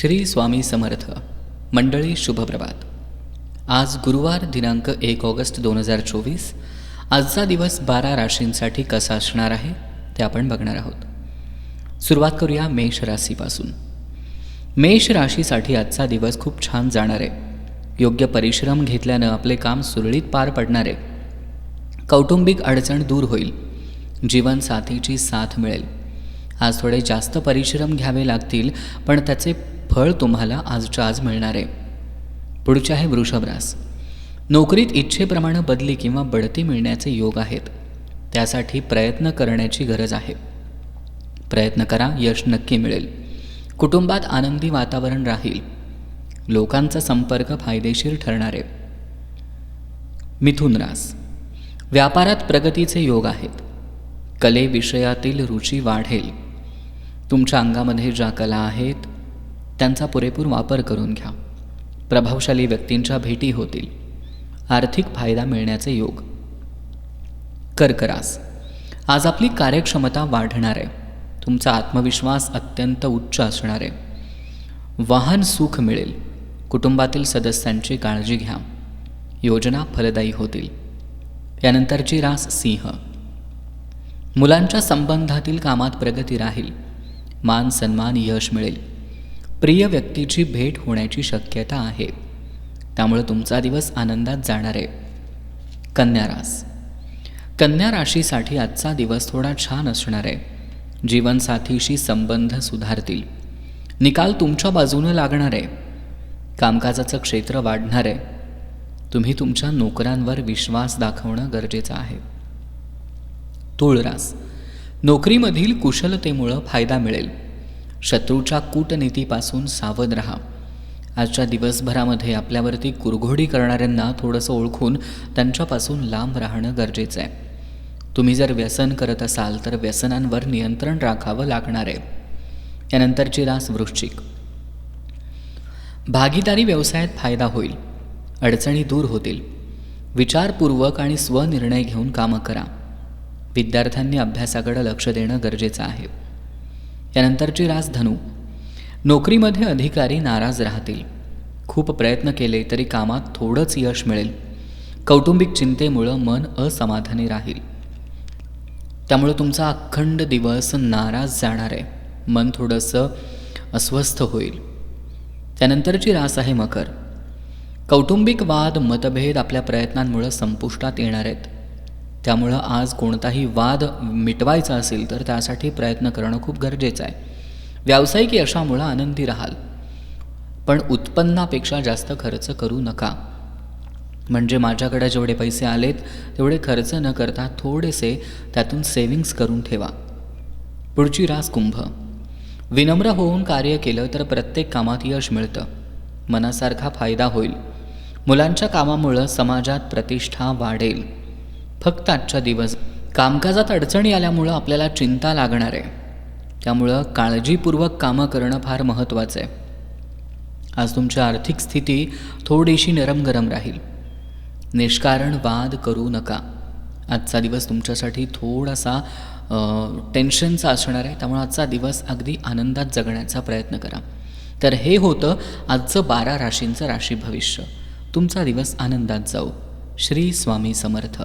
श्री स्वामी समर्थ. मंडळी शुभप्रभात. आज गुरुवार दिनांक एक ऑगस्ट दोन हजार चोवीस. आजचा दिवस बारा राशींसाठी कसा असणार आहे ते आपण बघणार आहोत. सुरुवात करूया मेष राशीपासून. मेष राशीसाठी आजचा दिवस खूप छान जाणार आहे. योग्य परिश्रम घेतल्यानं आपले काम सुरळीत पार पडणार आहे. कौटुंबिक अडचण दूर होईल. जीवनसाथीची साथ मिळेल. आज थोडे जास्त परिश्रम घ्यावे लागतील पण त्याचे फळ तुम्हाला आजच्या आज मिळणार आहे. पुढचे आहे वृषभरास. नोकरीत इच्छेप्रमाणे बदली किंवा बढती मिळण्याचे योग आहेत. त्यासाठी प्रयत्न करण्याची गरज आहे. प्रयत्न करा यश नक्की मिळेल. कुटुंबात आनंदी वातावरण राहील. लोकांचा संपर्क फायदेशीर ठरणार आहे. मिथुन रास व्यापारात प्रगतीचे योग आहेत. कले विषयातील रुची वाढेल. तुमच्या अंगामध्ये ज्या कला आहेत त्यांचा पुरेपूर वापर करून घ्या. प्रभावशाली व्यक्तींच्या भेटी होतील. आर्थिक फायदा मिळण्याचे योग. कर्करास आज आपली कार्यक्षमता वाढणार आहे तुमचा आत्मविश्वास अत्यंत उच्च असणार. आहे वाहन सुख मिळेल. कुटुंबातील सदस्यांची काळजी घ्या. योजना फलदायी होतील. यानंतरची रास सिंह. मुलांच्या संबंधातील कामात प्रगती राहील. मान सन्मान यश मिळेल. प्रिय व्यक्तीची भेट होण्याची शक्यता आहे. त्यामुळे तुमचा दिवस आनंदात जाणार आहे. कन्या रास. कन्या राशीसाठी आजचा दिवस थोडा छान असणार आहे. जीवनसाथीशी संबंध सुधारतील. निकाल तुमच्या बाजूनं लागणार आहे. कामकाजाचं क्षेत्र वाढणार आहे. तुम्ही तुमच्या नोकरांवर विश्वास दाखवणं गरजेचं आहे. तुळरास. नोकरीमधील कुशलतेमुळं फायदा मिळेल. शत्रूच्या कूटनीतीपासून सावध राहा. आजच्या दिवसभरामध्ये आपल्यावरती कुरघोडी करणाऱ्यांना थोडंसं ओळखून त्यांच्यापासून लांब राहणं गरजेचं आहे. तुम्ही जर व्यसन करत असाल तर व्यसनांवर नियंत्रण राखावं लागणार आहे. यानंतरची रास वृश्चिक. भागीदारी व्यवसायात फायदा होईल. अडचणी दूर होतील. विचारपूर्वक आणि स्वनिर्णय घेऊन कामं करा. विद्यार्थ्यांनी अभ्यासाकडे लक्ष देणं गरजेचं आहे. त्यानंतरची रास धनु. नोकरीमध्ये अधिकारी नाराज राहतील. खूप प्रयत्न केले तरी कामात थोडंच यश मिळेल. कौटुंबिक चिंतेमुळं मन असमाधानी राहील. त्यामुळं तुमचा अखंड दिवस नाराज जाणार आहे. मन थोडंसं अस्वस्थ होईल. त्यानंतरची रास आहे मकर. कौटुंबिक वाद मतभेद आपल्या प्रयत्नांमुळं संपुष्टात येणार आहेत. त्यामुळं आज कोणताही वाद मिटवायचा असेल तर त्यासाठी प्रयत्न करणं खूप गरजेचं आहे. व्यावसायिक यशामुळं आनंदी राहाल. पण उत्पन्नापेक्षा जास्त खर्च करू नका. म्हणजे माझ्याकडे जेवढे पैसे आलेत तेवढे खर्च न करता थोडेसे त्यातून सेविंग्स करून ठेवा. पुढची रास कुंभ. विनम्र होऊन कार्य केलं तर प्रत्येक कामात यश मिळतं. मनासारखा फायदा होईल. मुलांच्या कामामुळं समाजात प्रतिष्ठा वाढेल. फक्त आजचा दिवस. कामकाजात अडचणी आल्यामुळं आपल्याला चिंता लागणार आहे. त्यामुळं काळजीपूर्वक कामं करणं फार महत्त्वाचं आहे. आज तुमची आर्थिक स्थिती थोडीशी नरम गरम राहील. निष्कारण वाद करू नका. आजचा दिवस तुमच्यासाठी थोडासा टेन्शनचा असणार आहे. त्यामुळे आजचा दिवस अगदी आनंदात जगण्याचा प्रयत्न करा. तर हे होतं आजचं बारा राशींचं राशी भविष्य. तुमचा दिवस आनंदात जाऊ. श्री स्वामी समर्थ.